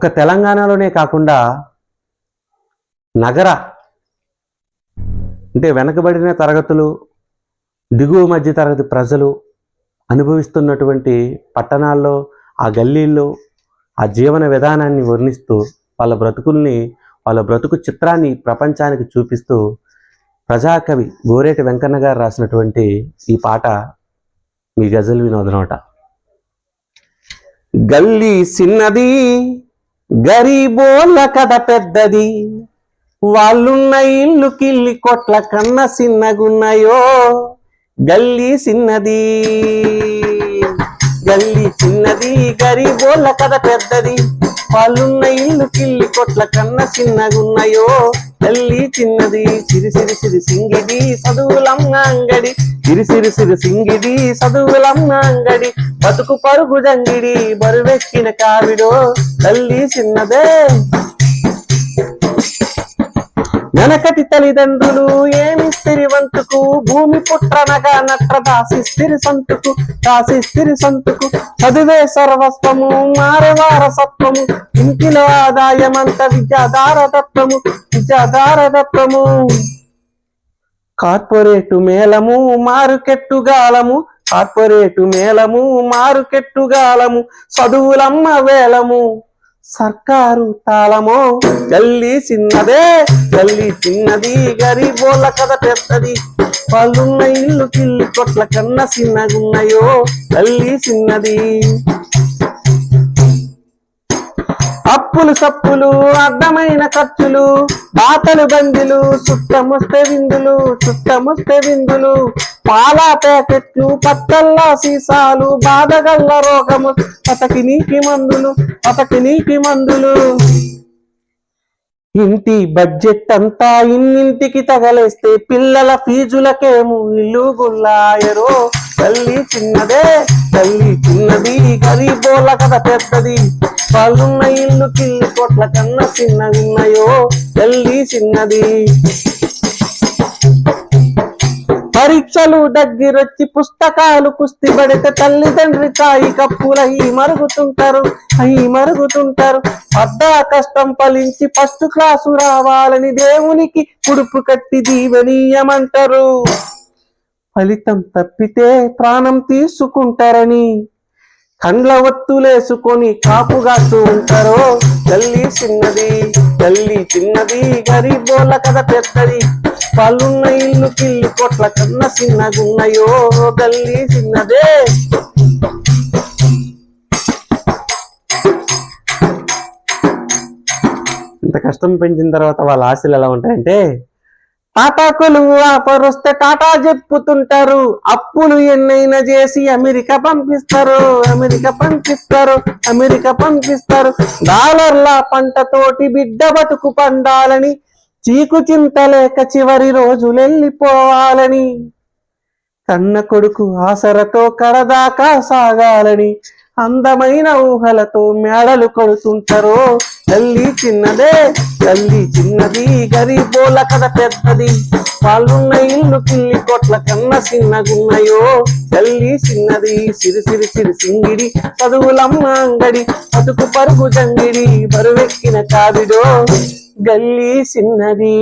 ఒక్క తెలంగాణలోనే కాకుండా నగర అంటే వెనకబడిన తరగతులు దిగువ మధ్య తరగతి ప్రజలు అనుభవిస్తున్నటువంటి పట్టణాల్లో ఆ గల్లీల్లో ఆ జీవన విధానాన్ని వర్ణిస్తూ వాళ్ళ బ్రతుకుల్ని వాళ్ళ బ్రతుకు చిత్రాన్ని ప్రపంచానికి చూపిస్తూ ప్రజాకవి గోరేటి వెంకన్న గారు రాసినటువంటి ఈ పాట మీ గజల్ వినోదనోట. గల్లీ చిన్నది గరీబోళ్ళ కథ పెద్దది వాళ్ళున్న ఇల్లు కిల్లి కొట్ల కన్న చిన్నగున్నాయో గల్లీ చిన్నది గల్లీ చిన్నది గరీబోళ్ళ కథ పెద్దది వాళ్ళున్న ఇల్లు కిల్లి కొట్ల కన్న చిన్నగున్నాయో తల్లి చిన్నది సిరిసిరి సిరి సిరి సింగిడి చదువులమ్మ అంగడి. సిరిసిరి సిరి సిరి సింగిడి చదువులమ్మ అంగడి. బతుకు పరుగు జంగిడి బరువెక్కిన కావిడో తల్లి చిన్నదే. వెనకటి తల్లిదండ్రులు ఏమి స్థిరివంతుకు భూమి పుట్రనగా నట్ర దాసిస్తిరి సంతుకు దాసిస్తిరి సంతుకు. చదివే సర్వస్వము మారే వారసత్వము. ఇంటిలో ఆదాయమంత విద్యాధార విద్యాధారతత్వము కార్పొరేటు మేళము మారుకెట్టు గాలము. కార్పొరేటు మేళము మారుకెట్టు గాలము. చదువులమ్మ వేలము. సర్కారు తాళమో గల్లీ చిన్నదే గల్లీ చిన్నది గరీబోళ్ళ కథ పెద్దది. వాళ్ళున్న ఇల్లు కిల్లి కొట్ల కన్నా చిన్నగున్నాయో గల్లీ చిన్నది. అప్పులు సప్పులు అడ్డమైన ఖర్చులు బాతలు బందులు చుట్టమొస్తే విందులు చుట్టమొస్తే విందులు. పాల ప్యాకెట్లు సీసాలు బాధగల్ల రోగము అతకి నీకి మందులు అతకి నీకి మందులు. ఇంటి బడ్జెట్ అంతా ఇన్నింటికి తగలేస్తే పిల్లల ఫీజులకేమో ఇల్లు గుల్లాయరో. తల్లి చిన్నదే తల్లి చిన్నది గరీబోల కథ పెద్దది. వాళ్ళున్న ఇల్లు కిల్లి కోట్ల కన్నా చిన్నగున్నాయో తల్లి చిన్నది. పరీక్షలు దగ్గరొచ్చి పుస్తకాలు కుస్తి పడితే తల్లిదండ్రి కాయి ఈ మరుగుతుంటారు అయి మరుగుతుంటారు. అడ్డా కష్టం ఫలించి ఫస్ట్ క్లాసు రావాలని దేవునికి ఉడుపు కట్టి దీవనీయమంటారు. ఫలితం తప్పితే ప్రాణం తీసుకుంటారని కండ్ల ఒత్తులేసుకొని కాపుగాస్తూ ఉంటారో. తల్లి చిన్నది తల్లి చిన్నది గరీబోళ్ళ కథ పెద్దది పలున్న ఇల్లు కిల్లి కొట్ల కన్నా చిన్నగున్నయో తల్లి చిన్నదే ఇంత కష్టం పెంచిన తర్వాత వాళ్ళ ఆశలు ఎలా ఉంటాయంటే టాటాకులు ఆఫర్ వస్తే టాటా చెప్పుతుంటారు అప్పులు ఎన్నైనా చేసి అమెరికా పంపిస్తారు అమెరికా పంపిస్తారు అమెరికా పంపిస్తారు. డాలర్ల పంటతోటి బిడ్డ బతుకు పండాలని చీకు చింతలేక చివరి రోజులెళ్ళిపోవాలని కన్న కొడుకు ఆసరతో కడదాకా సాగాలని అందమైన ఊహలతో మేడలు కొడుతుంటారో. తల్లి చిన్నదే తల్లి చిన్నది గరీబోల కథ పెద్దది. వాళ్ళున్న ఇల్లు కిల్లి కొట్ల కన్న చిన్నగున్నాయో. తల్లి చిన్నది సిరి సిరి సిరి సింగిడి చదువులమ్మ అంగడి బతుకు పరుగు జంగిడి బరువెక్కిన కావిడో గల్లీ చిన్నది